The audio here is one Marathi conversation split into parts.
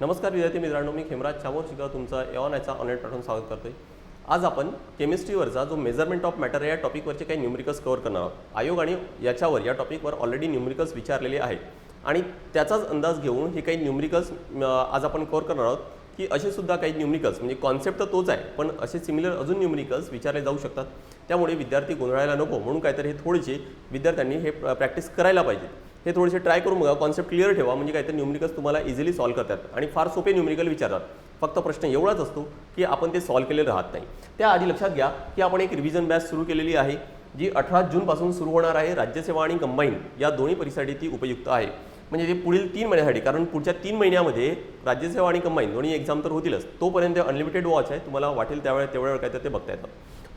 नमस्कार विद्यार्थी मित्रांनो मी खेमराज चामोर शिका तुमचा एऑन याचा ऑनलाईन पाठवून स्वागत करतोय. आज आपण केमिस्ट्रीवरचा जो मेजरमेंट ऑफ मॅटर या टॉपिकवरचे काही न्यूमरिकल्स कव्हर करणार आहोत. आयोग आणि याच्यावर या टॉपिकवर ऑलरेडी न्यूमरिकल्स विचारलेले आहेत. आणि त्याचाच अंदाज घेऊन हे काही न्यूमरिकल्स आज आपण कव्हर करणार आहोत की असे सुद्धा काही न्यूमरिकल्स म्हणजे कॉन्सेप्ट तर तोच आहे पण असे सिमिलर अजून न्यूमरिकल्स विचारले जाऊ शकतात. त्यामुळे विद्यार्थी गोंधळायला नको म्हणून काहीतरी हे थोडेसे विद्यार्थ्यांनी हे प्रॅक्टिस करायला पाहिजे. हे थोडेसे ट्राय करून बघा. कॉन्सेप्ट क्लिअर ठेवा. म्हणजे काहीतरी न्यूमरिकल्स तुम्हाला इझिली सॉल्व्ह करतात. आणि फार सोपे न्यूमरिकल विचारतात. फक्त प्रश्न एवढाच असतो की आपण ते सॉल्व्ह केले राहत नाही. त्याआधी लक्षात घ्या की आपण एक रिव्हिजन बॅच सुरू केलेली आहे जी अठरा जूनपासून सुरू होणार आहे. राज्यसेवा आणि कंबाईन या दोन्ही परीक्षेसाठी ती उपयुक्त आहे. म्हणजे ते पुढील तीन महिन्यासाठी कारण पुढच्या तीन महिन्यामध्ये राज्यसेवा आणि कंबाईन दोन्ही एक्झाम तर होतीलच. तोपर्यंत अनलिमिटेड वॉच आहे. तुम्हाला वाटेल त्यावेळेस तेवढ्या वेळ काय तर ते बघता येतं.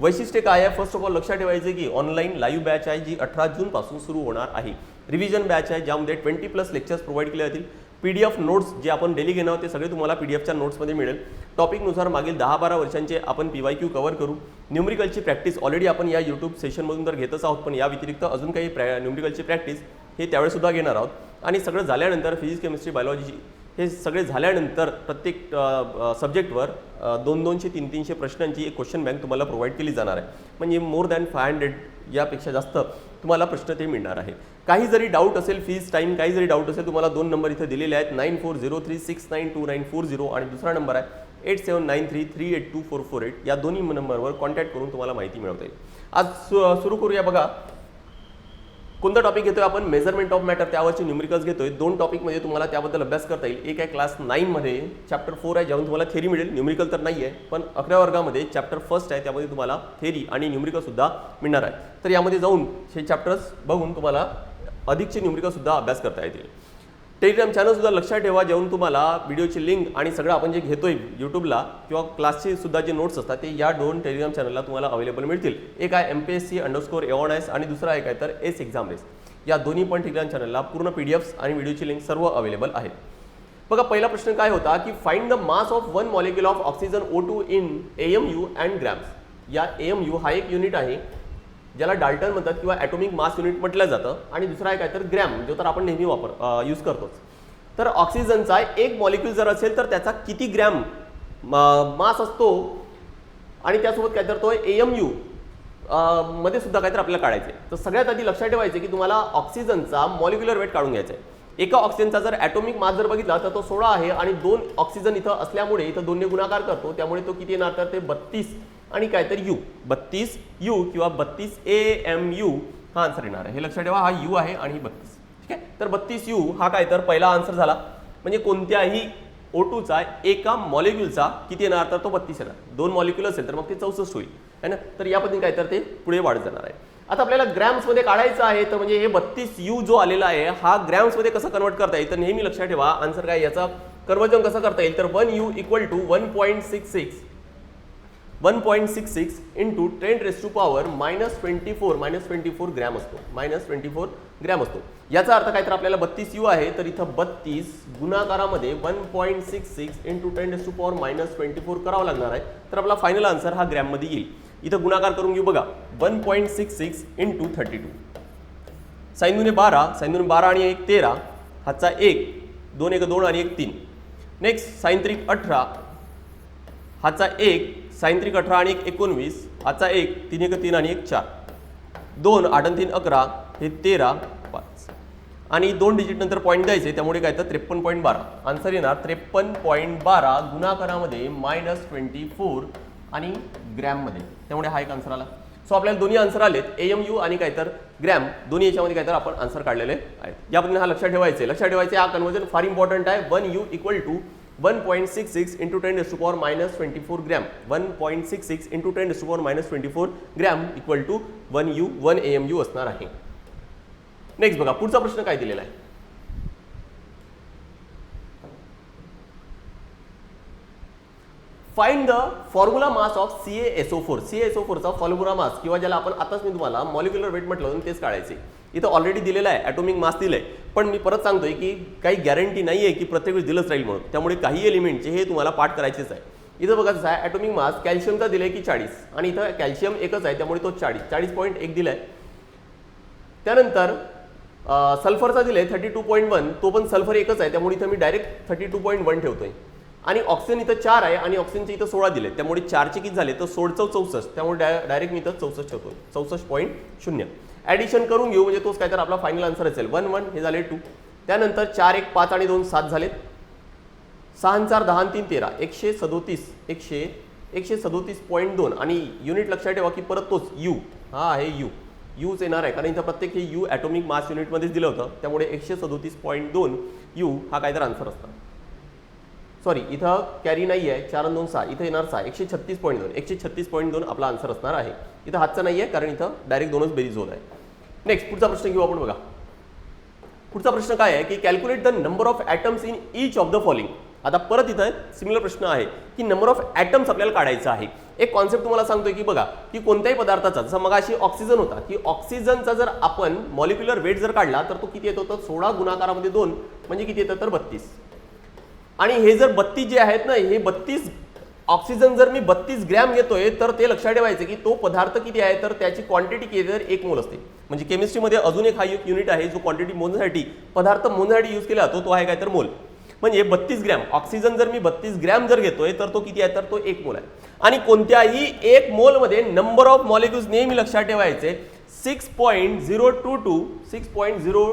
वैशिष्ट्य काय आहे? फर्स्ट ऑफ ऑल लक्षात ठेवायचे की ऑनलाईन लाईव्ह बॅच आहे जी अठरा जूनपासून सुरू होणार आहे. रिव्हिजन बॅच आहे ज्यामध्ये ट्वेंटी प्लस लेक्चर्स प्रोव्हाइड केले जातील. पी डी एफ नोट्स जे आपण डेली घेणार ते सगळे तुम्हाला पी डी एफच्या नोट्समध्ये मिळेल. टॉपिकनुसार मागील दहा बारा वर्षांचे आपण पी वाय क्यू कवर करू. न्युमरिकलची प्रॅक्टिस ऑलरेडी आपण या यूट्यूब सेशनमधून तर घेतच आहोत पण या व्यतिरिक्त अजून काही प्रॅ न्युमरिकलची प्रॅक्टिस हे त्यावेळेसुद्धा घेणार आहोत. आणि सगळं झाल्यानंतर फिजिक्स केमिस्ट्री बायोलॉजी हे सगळे झाल्यानंतर प्रत्येक सब्जेक्टवर दोन दोनशे तीन तीनशे प्रश्नांची एक क्वेश्चन बँक तुम्हाला प्रोव्हाइड केली जाणार आहे. म्हणजे मोर दॅन फाय हंड्रेड यापेक्षा जास्त तुम्हाला प्रश्न ते मिळणार आहे. काही जरी डाऊट असेल फीज टाईम काही जरी डाऊट असेल तुम्हाला दोन नंबर इथे दिलेले आहेत. Nine four zero three six nine two nine four zero आणि दुसरा नंबर आहे eight seven nine three three eight two four four eight या दोन्ही नंबरवर कॉन्टॅक्ट करून तुम्हाला माहिती मिळवता येईल. आज सु सुरू करूया बघा. कोणता टॉपिक घेतोय आपण? मेजरमेंट ऑफ मॅटर त्यावरचे न्यूमरिकल्स घेतोय. दोन टॉपिकमध्ये तुम्हाला त्याबद्दल अभ्यास करता येईल. एक आहे क्लास नाईनमध्ये चॅप्टर फोर आहे ज्यामध्ये तुम्हाला थेरी मिळेल. न्यूमरिकल तर नाही आहे पण अकरा वर्गामध्ये चॅप्टर फर्स्ट आहे त्यामध्ये तुम्हाला थेरी आणि न्यूमरिकलसुद्धा मिळणार आहे. तर यामध्ये जाऊन हे चॅप्टर्स बघून तुम्हाला अधिकचे न्यूमरिकलसुद्धा अभ्यास करता येतील. टेलिग्राम चॅनलसुद्धा लक्षात ठेवा जेवण तुम्हाला व्हिडिओची लिंक आणि सगळं आपण जे घेतोय यूट्यूबला किंवा क्लासचे सुद्धा जे नोट्स असतात ते या दोन टेलिग्राम चॅनलला तुम्हाला अवेलेबल मिळतील. एक आहे M P S C underscore Avon S आणि दुसरा एक आहे तर एस एक्झाम रेस या दोन्ही पण टेलिग्राम चॅनलला पूर्ण पी डी एफ्स आणि व्हिडिओची लिंक सर्व अवेलेबल आहेत. बघा पहिला प्रश्न काय होता की find the mass of one molecule of oxygen O two in A M U and grams या ए एम यू हा एक युनिट आहे. ज्याला डाल्टन म्हणतात किंवा ॲटॉमिक मास युनिट म्हटलं जातं. आणि दुसरा आहे काय तर ग्रॅम जो तर आपण नेहमी वापर यूज करतोच. तर ऑक्सिजनचा एक मॉलिक्यूल जर असेल तर त्याचा किती ग्रॅम मास असतो? आणि त्यासोबत काय तर तो ए एम यू मध्ये सुद्धा काहीतरी आपल्याला काढायचे तर सगळ्यात आधी लक्षात ठेवायचे की तुम्हाला ऑक्सिजनचा मॉलिक्युलर वेट काढून घ्यायचा आहे एका ऑक्सिजनचा जर ॲटॉमिक मास जर बघितला तर तो सोळा आहे आणि दोन ऑक्सिजन इथं असल्यामुळे इथं दोन्ही गुणाकार करतो. त्यामुळे तो किती येणार? तर ते बत्तीस. आणि काहीतरी यू बत्तीस यू किंवा बत्तीस ए एम यू हा आन्सर येणार आहे. हे लक्षात ठेवा हा यू आहे आणि ही बत्तीस. ठीक आहे? तर बत्तीस यू हा काय तर पहिला आन्सर झाला. म्हणजे कोणत्याही ओ टूचा एका मॉलिक्युलचा किती येणार? तर तो बत्तीस येणार. दोन मॉलिक्युल असेल तर मग ते चौसष्ट होईल. है ना? तर या पद्धतीने काय तर ते पुढे वाढत जाणार आहे. आता आपल्याला ग्रॅम्समध्ये काढायचं आहे तर म्हणजे हे बत्तीस यू जो आलेला आहे हा ग्रॅम्समध्ये कसं कन्वर्ट करता येईल? तर नेहमी लक्षात ठेवा आन्सर काय याचा? कन्वर्जन कसं करता येईल? तर one U equal to one point six six one point six six into ten raise to power minus twenty four minus twenty four gram असतो. मायनस ट्वेंटी फोर ग्रॅम असतो. याचा अर्थ काय तर आपल्याला बत्तीस यू आहे तर इथं बत्तीस गुणाकारामध्ये one point six six into ten raise to power minus twenty four करावा लागणार आहे. तर आपला फायनल आन्सर हा ग्रॅममध्ये येईल. इथं गुणाकार करून घेऊ बघा. One point six six into thirty two साईंदुने बारा साईंदुने बारा आणि एक तेरा हाचा एक दोन एक दोन आणि एक तीन. नेक्स्ट सायंत्रिक अठरा हाचा एक सायंत्रिक अठरा आणि एक एकोणवीस हाचा एक तीन एक तीन आणि एक चार. दोन आठ आणि तीन अकरा हे तेरा पाच. आणि दोन डिजिट नंतर पॉईंट द्यायचे त्यामुळे काय तर त्रेपन्न पॉईंट बारा. आन्सर येणार त्रेपन्न पॉईंट बारा गुणाकारामध्ये मायनस ट्वेंटी फोर आणि ग्रॅममध्ये त्यामुळे हा एक आन्सर आला. सो आपल्याला दोन्ही आन्सर आलेत ए एम यू आणि काय तर ग्रॅम दोन्ही याच्यामध्ये काय तर आपण आन्सर काढलेले आहेत. या पद्धतीने हा लक्षात ठेवायचे लक्षात ठेवायचे हा कन्वर्जन फार इम्पॉर्टंट आहे. One U equal to one point six six into ten to power minus twenty four gram one point six six into ten to power minus twenty four gram equal to one U one A M U असणार आहे. नेक्स्ट बघा पुढचा प्रश्न काय दिलेला आहे? Find the formula mass of C S O four C S O फोरचा फॉर्म्युला मास किंवा ज्याला आपण आताच मी तुम्हाला मॉलिक्युलर वेट म्हटलं होतं तेच काढायचे. इथं ऑलरेडी दिलेलं आहे ॲटोमिक मास दिलं आहे पण मी परत सांगतोय की काही गॅरंटी नाही आहे की प्रत्येक वेळेस दिलंच राहील म्हणून. त्यामुळे काही एलिमेंटचे हे तुम्हाला पाठ करायचेच आहे. इथं बघा कसं आहे ॲटोमिक मास कॅल्शियमचा दिलं आहे की चाळीस. आणि इथं कॅल्शियम एकच आहे त्यामुळे तो चाळीस. चाळीस पॉईंट एक दिला आहे त्यानंतर सल्फरचा दिले थर्टी टू पॉईंट वन तो पण सल्फर एकच आहे त्यामुळे इथं मी direct thirty two point one ठेवतोय. आणि ऑक्सिजन इथं चार आहे आणि ऑक्सिजनचे इथं सोळा दिले त्यामुळे चारचे किती झाले? तर सोळचं चौसष्ट. त्यामुळे डाय डायरेक्ट मी इथं चौसष्ट ठेवतो. चौसष्ट पॉईंट शून्य. ॲडिशन करून घेऊ म्हणजे तोच काय तर आपला फायनल आन्सर असेल. वन वन हे झाले टू त्यानंतर चार एक पाच आणि दोन सात झालेत. सहा चार दहा तीन तेरा. एकशे सदोतीस एकशे एकशे सदोतीस पॉईंट दोन. आणि युनिट लक्षात ठेवा की परत तोच यू हा आहे यू यूच येणार आहे. कारण इथं प्रत्येक हे यू ॲटॉमिक मास युनिटमध्येच दिलं होतं. त्यामुळे एकशे सदोतीस पॉईंट दोन यू हा काहीतरी आन्सर असतात सॉरी इथं कॅरी नाही आहे चार आणि दोन सहा. इथं येणार सहा. एकशे छत्तीस पॉईंट दोन. एकशे छत्तीस पॉईंट दोन आपला आन्सर असणार आहे. इथं हातचा नाही आहे कारण इथं डायरेक्ट दोनच बेरीज होत आहे. नेक्स्ट पुढचा प्रश्न घेऊ आपण बघा. पुढचा प्रश्न काय आहे की calculate the number of atoms in each of the following आता परत इथं सिमिलर प्रश्न आहे की नंबर ऑफ ॲटम्स आपल्याला काढायचा आहे. एक कॉन्सेप्ट तुम्हाला सांगतोय की बघा की कोणत्याही पदार्थाचा जसं मग अशी ऑक्सिजन होता की ऑक्सिजनचा जर आपण मॉलिक्युलर वेट जर काढला तर तो किती येतो? तर सोळा गुणाकारामध्ये दोन म्हणजे किती येतं? तर बत्तीस. आणि हे जर बत्तीस जे आहेत ना हे बत्तीस ऑक्सिजन जर मी बत्तीस ग्रॅम घेतोय तर ते लक्षात ठेवायचं की तो पदार्थ किती आहे तर त्याची क्वांटिटी किती तर एक मोल असते. म्हणजे केमिस्ट्रीमध्ये अजून एक हा एक युनिट आहे जो क्वांटिटी मोजण्यासाठी पदार्थ मोजण्यासाठी यूज केला जातो तो आहे काय तर मोल. म्हणजे बत्तीस ग्रॅम ऑक्सिजन जर मी बत्तीस ग्रॅम जर घेतोय तर तो किती आहे तर तो एक मोल आहे. आणि कोणत्याही एक मोलमध्ये नंबर ऑफ मॉलिक्युल्स नेहमी लक्षात ठेवायचे six point zero two two six point zero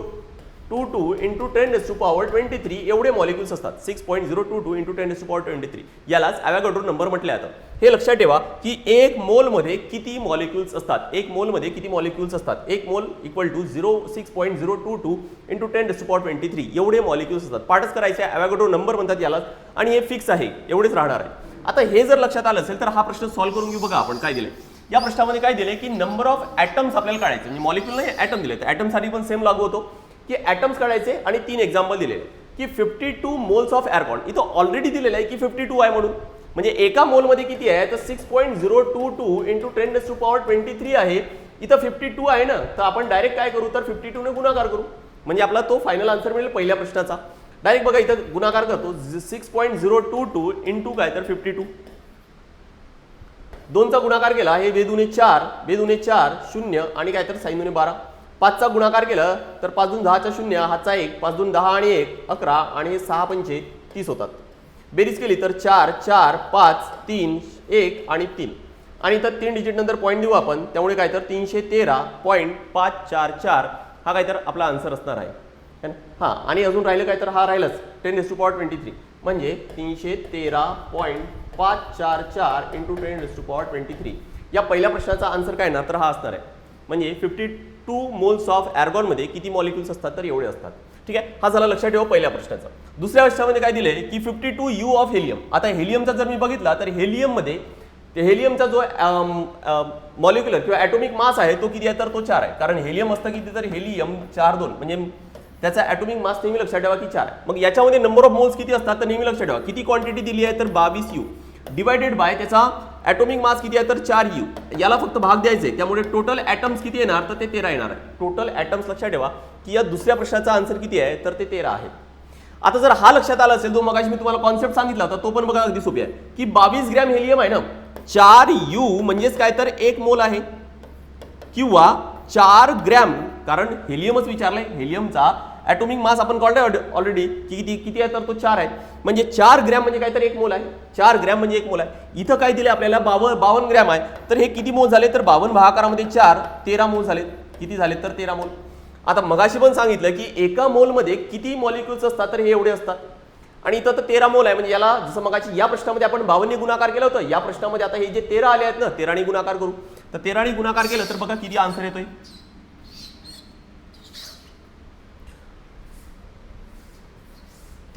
two two into ten raise to power twenty three एवढे मॉलिक्युल्स असतात. Six point zero two two into ten raise to power twenty three यालाच ॲव्हॅगॅड्रो नंबर म्हटलं जातं हे लक्षात ठेवा की एक मोलमध्ये किती मॉलिक्युल्स असतात. एक मोलमध्ये किती मॉलिक्युल्स असतात. एक mole equal to zero six point zero two two into ten raise to power twenty three एवढे मॉलिक्युल्स असतात. पाठच करायचे ॲव्हॅगॅड्रो नंबर म्हणतात याला आणि हे फिक्स आहे. एवढेच राहणार आहे. आता हे जर लक्षात आलं असेल तर हा प्रश्न सॉल्व्ह करून घेऊ बघा आपण. काय दिले या प्रश्नामध्ये काय दिले की नंबर ऑफ ॲटम्स आपल्याला काढायचे. म्हणजे मॉलिक्युल नाही ॲटम दिले तर ॲटमसाठी पण सेम लागू होतो. की ॲटम्स काढायचे आणि तीन एक्झाम्पल दिलेले. की fifty two moles of argon इथं ऑलरेडी दिलेलं आहे की फिफ्टी टू आहे म्हणून. म्हणजे एका मोलमध्ये किती आहे? तर six point zero two two into ten raise to power twenty three आहे. इथं फिफ्टी टू आहे ना? तर आपण डायरेक्ट काय करू? तर फिफ्टी टूने गुणाकार करू. म्हणजे आपला तो फायनल आन्सर मिळेल पहिल्या प्रश्नाचा. डायरेक्ट बघा इथं गुणाकार करतो. Six point zero two two into काय? तर फिफ्टी टू दोनचा गुणाकार केला. हे बेदुने चार बेदुने चार शून्य आणि काय? तर साईनुने बारा. पाचचा गुणाकार केलं तर पाच दोन दहाच्या शून्य हाचा एक पाच दोन दहा आणि एक अकरा आणि हे सहा पंचे तीस होतात. बेरीज केली तर चार चार पाच तीन एक आणि तीन. आणि इथं तीन डिजिट नंतर पॉईंट देऊ आपण त्यामुळे काय तर तीनशे तेरा पॉईंट पाच चार चार हा काय तर आपला आन्सर असणार आहे. हां आणि अजून राहिलं काय तर हा राहिलंच. Ten raise to power twenty three म्हणजे तीनशे तेरा पॉईंट पाच चार चार into ten raise to power twenty three या पहिल्या प्रश्नाचा आन्सर काय येणार तर हा असणार आहे. म्हणजे फिफ्टी टू मोल्स ऑफ ॲर्गॉनमध्ये किती मॉलिक्युल्स असतात तर एवढे असतात. ठीक आहे? हा झाला लक्षात ठेवा पहिल्या प्रश्नाचा. दुसऱ्या प्रश्नामध्ये काय दिले की fifty two U of helium आता हेलियमचा जर मी बघितला तर हेलियममध्ये ते हेलियमचा जो मॉलिक्युलर किंवा ॲटोमिक मास आहे तो किती आहे? तर तो चार आहे. कारण हेलियम असतं किती? तर हेलियम चार दोन. म्हणजे त्याचा ॲटोमिक मास नेहमी लक्षात ठेवा की चार आहे. मग याच्यामध्ये नंबर ऑफ मोल्स किती असतात? तर नेहमी लक्षात ठेवा. किती क्वांटिटी दिली आहे? तर बावीस यू डिवायडेड बाय त्याचा ॲटोमिक मास किती आहे तर चार यू. याला फक्त भाग द्यायचे त्यामुळे टोटल ॲटम्स किती येणार? तर ते तेरा येणार आहे. टोटल ॲटम्स लक्षात ठेवा की या दुसऱ्या प्रश्नाचा आन्सर किती आहे? तर ते तेरा आहे. आता जर हा लक्षात आला असेल जो मग मी तुम्हाला कॉन्सेप्ट सांगितला होता तो पण बघा अगदी सोपी आहे. की बावीस ग्रॅम हेलियम आहे ना चार यू म्हणजेच काय तर एक मोल आहे. किंवा चार ग्रॅम कारण हेलियमच विचारलंय हेलियमचा ॲटोमिक मास आपण कळलं ऑलरेडी की किती किती आहे तर तो चार आहे. म्हणजे चार ग्रॅम म्हणजे काय तर एक मोल आहे. चार ग्रॅम म्हणजे एक मोल आहे. इथं काय दिले आपल्याला? बावन बावन्न ग्रॅम आहे. तर हे किती मोल झाले? तर बावन्न भागाकारामध्ये चार तेरा मोल झाले. किती झाले? तर तेरा मोल. आता मगाशी पण सांगितलं की एका मोलमध्ये किती मॉलिक्युल्स असतात? तर हे एवढे असतात. आणि इथं तर तेरा मोल आहे. म्हणजे याला जसं मगाशी या प्रश्नामध्ये आपण बावन्नी गुणाकार केलं होतं. या प्रश्नामध्ये आता हे जे तेरा आले आहेत ना तेराने गुणाकार करू. तर तेराने गुणाकार केलं तर बघा किती आन्सर येतोय.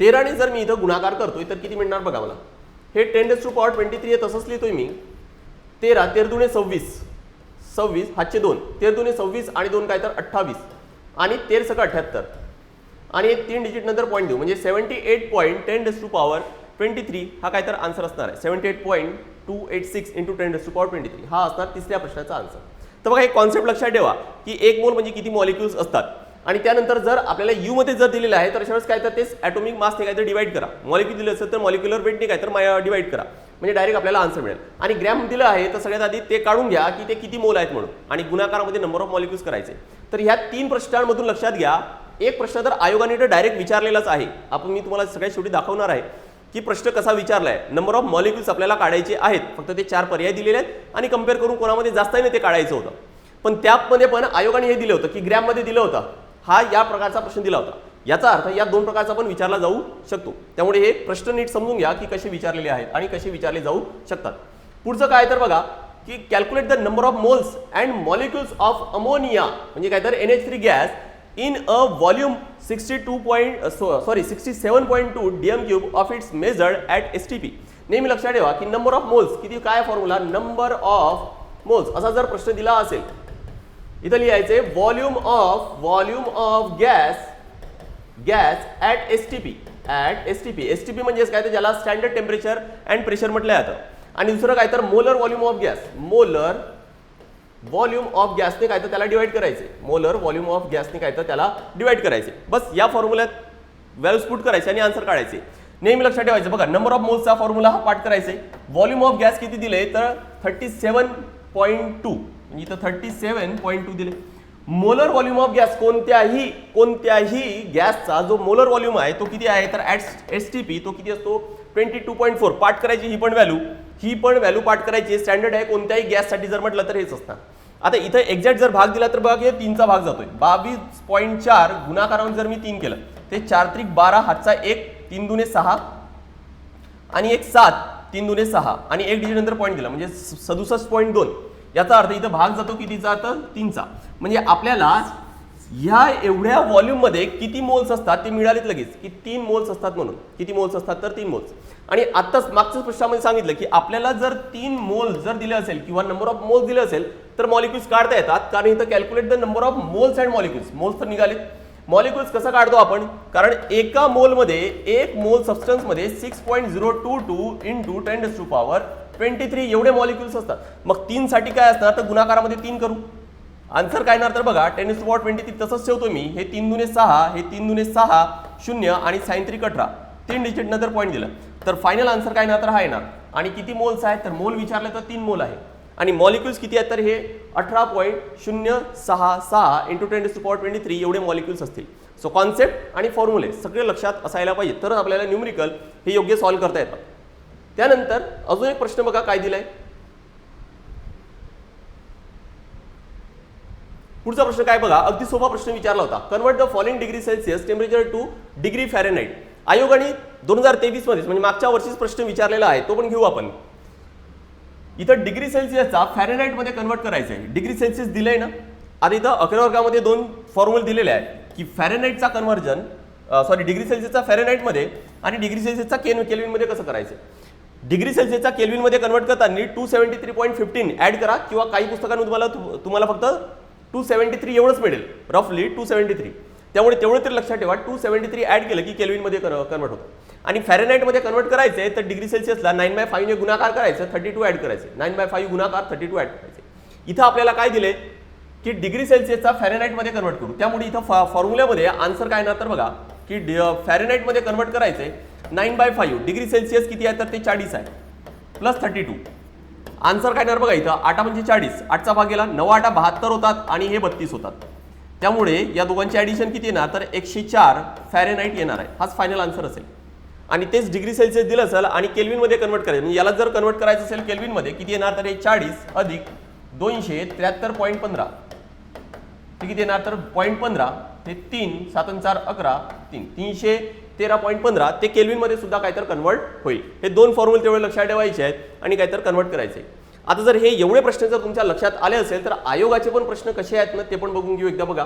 तेराने जर मी इथं गुणाकार करतोय तर किती मिळणार बघा मला? हे ten raise to power twenty three आहे तसंच लिहितोय मी. तेरा तेर दुने सव्वीस. सव्वीस हातचे दोन. तेर दुने सव्वीस आणि दोन काय तर अठ्ठावीस. आणि तेर सगळं अठ्याहत्तर. आणि एक तीन डिजिट नंतर पॉईंट देऊ. म्हणजे seventy eight point ten raise to power twenty three हा काय तर आन्सर असणार आहे. Seventy eight point two eight six into ten raise to power twenty three हा असणार तिसऱ्या प्रश्नाचा आन्सर तर बघा एक कॉन्सेप्ट लक्षात ठेवा की एक मोल म्हणजे किती मॉलिक्युल्स असतात? आणि त्यानंतर जर आपल्याला यू मध्ये जर दिलेलं आहे तर अशा वेळेस काय तर तेच ॲटोमिक मासने काय तर डिवाइड करा. मॉलिक्यूल दिलं असेल तर मॉलिक्युलर वेटने काय तर डिवाइड करा. म्हणजे डायरेक्ट आपल्याला आन्सर मिळेल. आणि ग्रॅम दिलं आहे तर सगळ्यात आधी ते काढून घ्या की ते किती मोल आहेत म्हणून. आणि गुणाकारामध्ये नंबर ऑफ मॉलिक्युल्स करायचे. तर ह्या तीन प्रश्नांमधून लक्षात घ्या. एक प्रश्न तर आयोगाने तर डायरेक्ट विचारलेलाच आहे. आपण मी तुम्हाला सगळ्यात शेवटी दाखवणार आहे की प्रश्न कसा विचारला आहे नंबर ऑफ मॉलिक्युल्स आपल्याला काढायचे आहेत. फक्त ते चार पर्याय दिलेले आहेत आणि कंपेअर करून कोणामध्ये जास्त ना ते काढायचं होतं. पण त्यामध्ये पण आयोगाने हे दिलं होतं की ग्रॅममध्ये दिलं होतं. हा या प्रकारचा प्रश्न दिला होता. याचा अर्थ या दोन प्रकारचा पण विचारला जाऊ शकतो. त्यामुळे हे प्रश्न नीट समजून घ्या की कसे विचारलेले आहेत आणि कसे विचारले जाऊ शकतात. पुढचं काय तर बघा की calculate the number of moles and molecules of ammonia म्हणजे काय तर N H three gas in a volume sixty two point sorry sixty seven point two D M cube of its measured at S T P नेहमी लक्षात ठेवा की नंबर ऑफ मोल्स किती काय फॉर्म्युला नंबर ऑफ मोल्स असा जर प्रश्न दिला असेल इथं लिहायचे volume of volume of gas gas at S T P at S T P S T P म्हणजेच काय? तर ज्याला स्टँडर्ड टेम्परेचर अँड प्रेशर म्हटलं जातं. आणि दुसरं काय? तर molar volume of gas molar volume of गॅसने काय? तर त्याला डिवाइड करायचे. मोलर व्हॉल्यूम ऑफ गॅसने काय? तर त्याला डिवाइड करायचे. बस या फॉर्म्युल्यात व्हॅल्यूज पुट करायचे आणि आन्सर काढायचे. नेहमी लक्षात ठेवायचं. बघा नंबर ऑफ मोल्सचा फॉर्म्युला हा पाठ करायचे. व्हॉल्यूम ऑफ गॅस किती दिले तर थर्टी सेवन पॉईंट टू म्हणजे इथं थर्टी सेवन पॉईंट टू दिले. मोलर व्हॉल्यूम ऑफ गॅस कोणत्याही कोणत्याही गॅसचा जो मोलर व्हॉल्यूम आहे तो किती आहे? तर ॲट एस टी पी तो किती असतो? ट्वेंटी टू पॉईंट फोर पाठ करायची ही पण व्हॅल्यू ही पण व्हॅल्यू पाठ करायची. स्टँडर्ड आहे कोणत्याही गॅससाठी जर म्हटलं तर हेच असणार. आता इथं एक्झॅक्ट जर भाग दिला तर बघा हे तीनचा भाग जातोय. बावीस पॉईंट चार गुणाकारावर जर मी तीन केलं ते चार त्रिक बारा हातचा एक तीन दुने सहा आणि एक सात तीन दुने सहा आणि एक डिजिट नंतर पॉईंट दिला. म्हणजे सदुसष्ट पॉईंट दोन. याचा अर्थ इथं भाग जातो कितीचा तर तीनचा म्हणजे आपल्याला ह्या एवढ्या व्हॉल्यूममध्ये किती मोल्स असतात ते मिळालेत लगेच. की तीन मोल्स असतात म्हणून. किती मोल्स असतात तर तीन मोल्स. आणि आत्ताच मागच्याच प्रश्नामध्ये सांगितलं की आपल्याला जर तीन मोल जर दिले असेल किंवा नंबर ऑफ मोल्स दिले असेल तर मॉलिक्युल्स काढता येतात. कारण इथं calculate the number of moles and molecules moles तर निघाले मॉलिक्युल्स कसं काढतो आपण? कारण एका मोलमध्ये एक mole सबस्टन्समध्ये six point zero two two into ten to power twenty three एवढे मॉलिक्युल्स असतात. मग तीनसाठी काय असणार? तर गुणाकारामध्ये तीन करू. आन्सर काय येणार तर बघा ten raise to power twenty three तसंच ठेवतो मी. हे तीन दुने सहा हे तीन दुने सहा शून्य आणि सायंत्रिक अठरा. तीन डिजिट नंतर पॉईंट दिलं. तर फायनल आन्सर काय येणार तर हा येणार. आणि किती मोल्स आहेत? तर मोल विचारले तर तीन मोल आहे. आणि मॉलिक्युल्स किती आहेत? तर हे अठरा पॉईंट शून्य सहा सहा into twenty to power twenty three एवढे मॉलिक्युल्स असतील. सो कॉन्सेप्ट आणि फॉर्म्युले सगळे लक्षात असायला पाहिजे. तरच आपल्याला न्यूमरिकल हे योग्य सॉल्व्ह करता येतात त्यानंतर अजून एक प्रश्न बघा काय दिलाय? पुढचा प्रश्न काय बघा अगदी सोपा प्रश्न विचारला होता. Convert the following degree Celsius temperature to degree Fahrenheit आयोगाने दोन हजार तेवीसमध्ये म्हणजे मागच्या वर्षीच प्रश्न विचारलेला आहे तो पण घेऊ आपण. इथं डिग्री सेल्सिअसचा फॅरेनाईटमध्ये कन्वर्ट करायचा आहे डिग्री सेल्सिअस दिलंय ना? आता इथं अकरा वर्गामध्ये दोन फॉर्म्युले दिलेले आहेत की फॅरेनाईटचा कन्व्हर्जन सॉरी डिग्री सेल्सिअसचा फॅरेनाईटमध्ये आणि डिग्री सेल्सिअसचा केन केल्विनमध्ये कसं करायचं? डिग्री सेल्सिअसचा केल्विनमध्ये कन्वर्ट करताना two seventy three point fifteen add करा किंवा काही पुस्तकांमध्ये तुम्हाला तुम्हाला फक्त टू सेव्हन्टी थ्री एवढंच मिळेल. रफली टू सेव्हन्टी थ्री त्यामुळे तेवढं तरी लक्षात ठेवा. टू सेव्हन्टी थ्री ॲड केलं की केल्विनमध्ये कन्वर्ट होतं. आणि फॅरेनाईटमध्ये कन्वर्ट करायचे तर डिग्री सेल्सिअसला नाईन बाय फाईव्हने गुणाकार करायचं थर्टी टू ॲड करायचे नाईन बाय फाईव्ह गुणाकार थर्टी टू ॲड करायचे इथं आपल्याला काय दिले की डिग्री सेल्सिअसचा फॅरेनाईटमध्ये कन्वर्ट करू. त्यामुळे इथं फॉ फॉर्म्युल्यामध्ये आन्सर काय येणार तर बघा. की डि फॅरेनाईटमध्ये कन्वर्ट आहे nine by five degree Celsius किती आहे तर ते चाळीस आहे. Plus thirty two. आन्सर काय येणार बघा इथं? आठा म्हणजे चाळीस. आठचा भाग गेला नऊ आठा बहात्तर होतात आणि हे बत्तीस होतात. त्यामुळे या दोघांची ॲडिशन किती येणार? तर एकशे चार फॅरेनाईट येणार आहे. हाच फायनल आन्सर असेल. आणि तेच डिग्री सेल्सिअस दिलं असेल आणि केल्विनमध्ये कन्वर्ट करायचं. म्हणजे याला जर कन्वर्ट करायचं असेल केल्विनमध्ये किती येणार? तर हे चाळीस अधिक दोनशे त्र्याहत्तर पॉईंट पंधरा. ते किती येणार? तर पॉईंट पंधरा ते तीन सातन चार अकरा तीन. तीनशे तेरा पॉईंट पंधरा ते केल्विनमध्ये सुद्धा काहीतर कन्वर्ट होईल. हे दोन फॉर्म्युले तेवढे लक्षात ठेवायचे आहेत आणि काहीतरी कन्वर्ट करायचे आता जर हे एवढे प्रश्न जर तुमच्या लक्षात आले असेल तर आयोगाचे पण प्रश्न कसे आहेत ना ते पण बघून घेऊ एकदा बघा.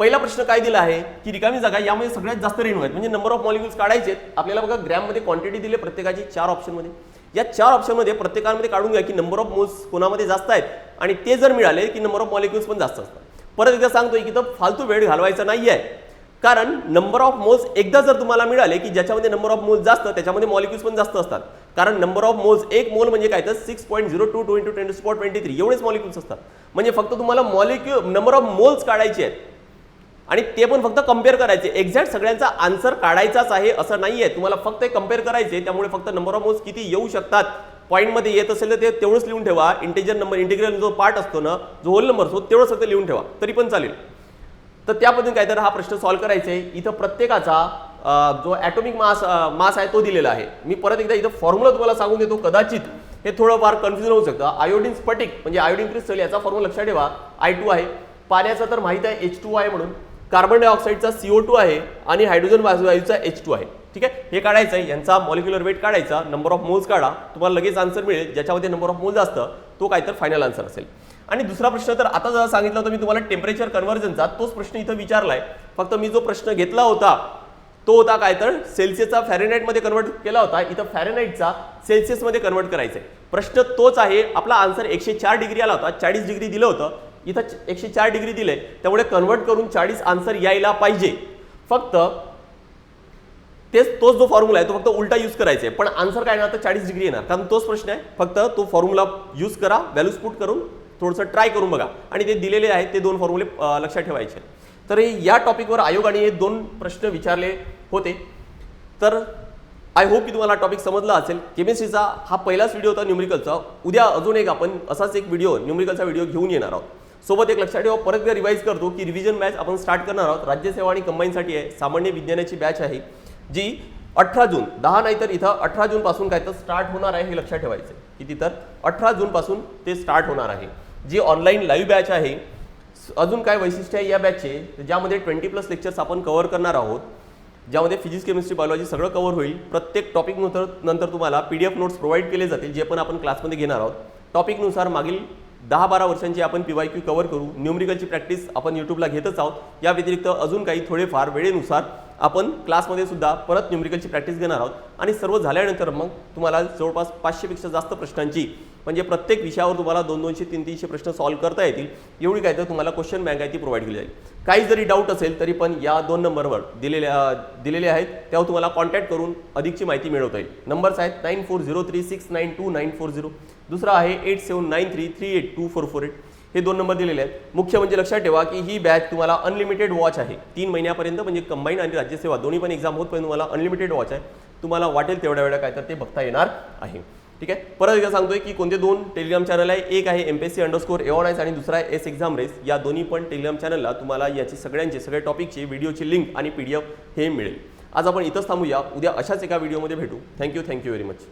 पहिला प्रश्न काय दिला आहे? की रिकामी जागा यामध्ये सगळ्यात जास्त रेणू आहेत. म्हणजे नंबर ऑफ मॉलिक्युल्स काढायचे आहेत. आपल्याला बघा ग्रॅममध्ये क्वांटिटी दिली प्रत्येकाची चार ऑप्शनमध्ये या चार ऑप्शनमध्ये प्रत्येकामध्ये काढून घ्या की नंबर ऑफ मोल्स कोणामध्ये जास्त आहेत. आणि ते जर मिळाले की नंबर ऑफ मॉलिक्युल्स पण जास्त असतात. परत एकदा सांगतोय की तर फालतू वेळ घालवायचा नाही आहे कारण नंबर ऑफ मोल्स एकदा जर तुम्हाला मिळाले की ज्याच्यामध्ये नंबर ऑफ मोल्स जास्त त्याच्यामध्ये मॉलिक्युल्स पण जास्त असतात. कारण नंबर ऑफ मोल्स एक मोल म्हणजे काय तर six point zero two two into ten spot twenty three एवढेच मॉलिक्युल्स असतात. म्हणजे फक्त तुम्हाला मॉलिक्यू नंबर ऑफ मोल्स काढायचे आहेत. आणि ते पण फक्त कंपेअर करायचे. एक्झॅक्ट सगळ्यांचा आन्सर काढायचाच आहे असं नाही आहे तुम्हाला फक्त कंपेअर करायचे त्यामुळे फक्त नंबर ऑफ मोल्स किती येऊ शकतात. पॉईंटमध्ये येत असेल तर ते तेवढंच लिहून ठेवा. इंटेजर नंबर इंटिग्रल जो पार्ट असतो ना जो होल नंबर असतो तेवढंच फक्त लिहून ठेवा. तरी पण चालेल. तर त्या पद्धतीने काय तर हा प्रश्न सॉल्व्ह करायचा आहे. इथं प्रत्येकाचा जो ॲटॉमिक मास मास आहे तो दिलेला आहे. मी परत एकदा इथं फॉर्म्युला तुम्हाला सांगून देतो. कदाचित हे थोडंफार कन्फ्युजन होऊ शकतं. आयोडीन स्फटिक म्हणजे आयोडीन क्रिस्टल याचा फॉर्म्युला लक्षात ठेवा. आय टू आहे. पाण्याचा तर माहीत आहे एच टू आहे म्हणून. कार्बन डायऑक्साईडचा सीओ टू आहे आणि हायड्रोजन वायूचा एच टू आहे. ठीक आहे? हे काढायचं आहे. यांचा मॉलिक्युलर वेट काढायचा. नंबर ऑफ मोल्स काढा. तुम्हाला लगेच आन्सर मिळेल. ज्याच्यामध्ये नंबर ऑफ मोल्स असतं तो काय तर फायनल आन्सर असेल. आणि दुसरा प्रश्न तर आता जर सांगितलं होतं मी तुम्हाला टेम्परेचर कन्व्हर्जनचा तोच प्रश्न इथं विचारलाय. फक्त मी जो प्रश्न घेतला होता तो होता काय तर सेल्सिअसचा फॅरेनाईटमध्ये कन्वर्ट केला होता. इथं फॅरेनाईटचा सेल्सिअसमध्ये कन्वर्ट करायचा आहे प्रश्न तोच आहे आपला आन्सर एकशे चार डिग्री आला होता चाळीस डिग्री दिलं होतं. इथं एकशे चार डिग्री दिले त्यामुळे कन्वर्ट करून चाळीस आन्सर यायला पाहिजे. फक्त तेच तोच जो फॉर्म्युला आहे तो फक्त उलटा यूज करायचा आहे पण आन्सर काय येणार? तर चाळीस डिग्री येणार. कारण तोच प्रश्न आहे. फक्त तो फॉर्म्युला यूज करा व्हॅल्यूज पुट करून थोडंसं ट्राय करून बघा. आणि ते दिलेले आहेत ते दोन फॉर्म्युले लक्षात ठेवायचे. तर या टॉपिकवर आयोगाने हे दोन प्रश्न विचारले होते. तर आय होप की तुम्हाला टॉपिक समजला असेल. केमिस्ट्रीचा हा पहिलाच व्हिडिओ होता न्यूमरिकलचा उद्या अजून एक आपण असाच एक व्हिडिओ न्यूमरिकलचा व्हिडिओ घेऊन येणार आहोत. सोबत एक लक्षात ठेवा परत एकदा रिवाईज करतो की रिव्हिजन बॅच आपण स्टार्ट करणार आहोत. राज्यसेवा आणि कंबाईनसाठी आहे. सामान्य विज्ञानाची बॅच आहे जी अठरा जून दहा नाही तर इथं अठरा जूनपासून काय तर स्टार्ट होणार आहे हे लक्षात ठेवायचं किती तर? अठरा जूनपासून ते स्टार्ट होणार आहे. जी ऑनलाईन लाईव्ह बॅच आहे अजून काय वैशिष्ट्य आहे या बॅचचे ज्यामध्ये ट्वेंटी प्लस लेक्चर्स आपण कव्हर करणार आहोत ज्यामध्ये फिजिक्स केमिस्ट्री बायोलॉजी सगळं कव्हर होईल. प्रत्येक टॉपिक नंतर नंतर तुम्हाला P D F notes provide केले जातील जे पण आपण क्लासमध्ये घेणार आहोत. टॉपिकनुसार मागील दहा बारा वर्षांची आपण पी वाय क्यू कव्हर करू. न्यूमरिकलची प्रॅक्टिस आपण यूट्यूबला घेतच आहोत. या व्यतिरिक्त अजून काही थोडेफार वेळेनुसार आपण क्लासमध्ये सुद्धा परत न्यूमरिकलची प्रॅक्टिस घेणार आहोत. आणि सर्व झाल्यानंतर मग तुम्हाला जवळपास पाचशेपेक्षा जास्त प्रश्नांची म्हणजे प्रत्येक विषयावर तुम्हाला दोन दोनशे तीन तीनशे प्रश्न सॉल्व्ह करता येतील. एवढी काय तर तुम्हाला क्वेश्चन बँक आहे ती प्रोव्हाइड केली जाईल. काही जरी डाऊट असेल तरी पण या दोन नंबरवर दिलेल्या दिलेले आहेत त्यावर तुम्हाला कॉन्टॅक्ट करून अधिकची माहिती मिळवता येईल. नंबर्स आहेत nine four zero three six nine two nine four zero दुसरा आहे eight seven nine three three eight two four four eight हे दोन नंबर दिलेले आहेत. मुख्य म्हणजे लक्षात ठेवा की ही बॅच तुम्हाला अनलिमिटेड वॉच आहे. तीन महिन्यापर्यंत म्हणजे कंबाईन आणि राज्यसेवा दोन्ही पण एक्झाम होतपर्यंत तुम्हाला अनलिमिटेड वॉच आहे. तुम्हाला वाटेल तेवढ्या वेळा काय तर ते बघता येणार आहे. ठीक आहे? परत एकदा सांगतोय की कोणते दोन टेलिग्राम चॅनल आहे? एक आहे M P S C underscore एओनायस आणि दुसरा आहे एस एक्झाम रेस या दोन्ही पण टेलिग्राम चॅनलला तुम्हाला याची सगळ्यांचे सगळ्या टॉपिकचे व्हिडिओची लिंक आणि पी डी एफ हे मिळेल. आज आपण इथंच थांबूया. उद्या अशाच एका व्हिडिओमध्ये भेटू. Thank you thank you very much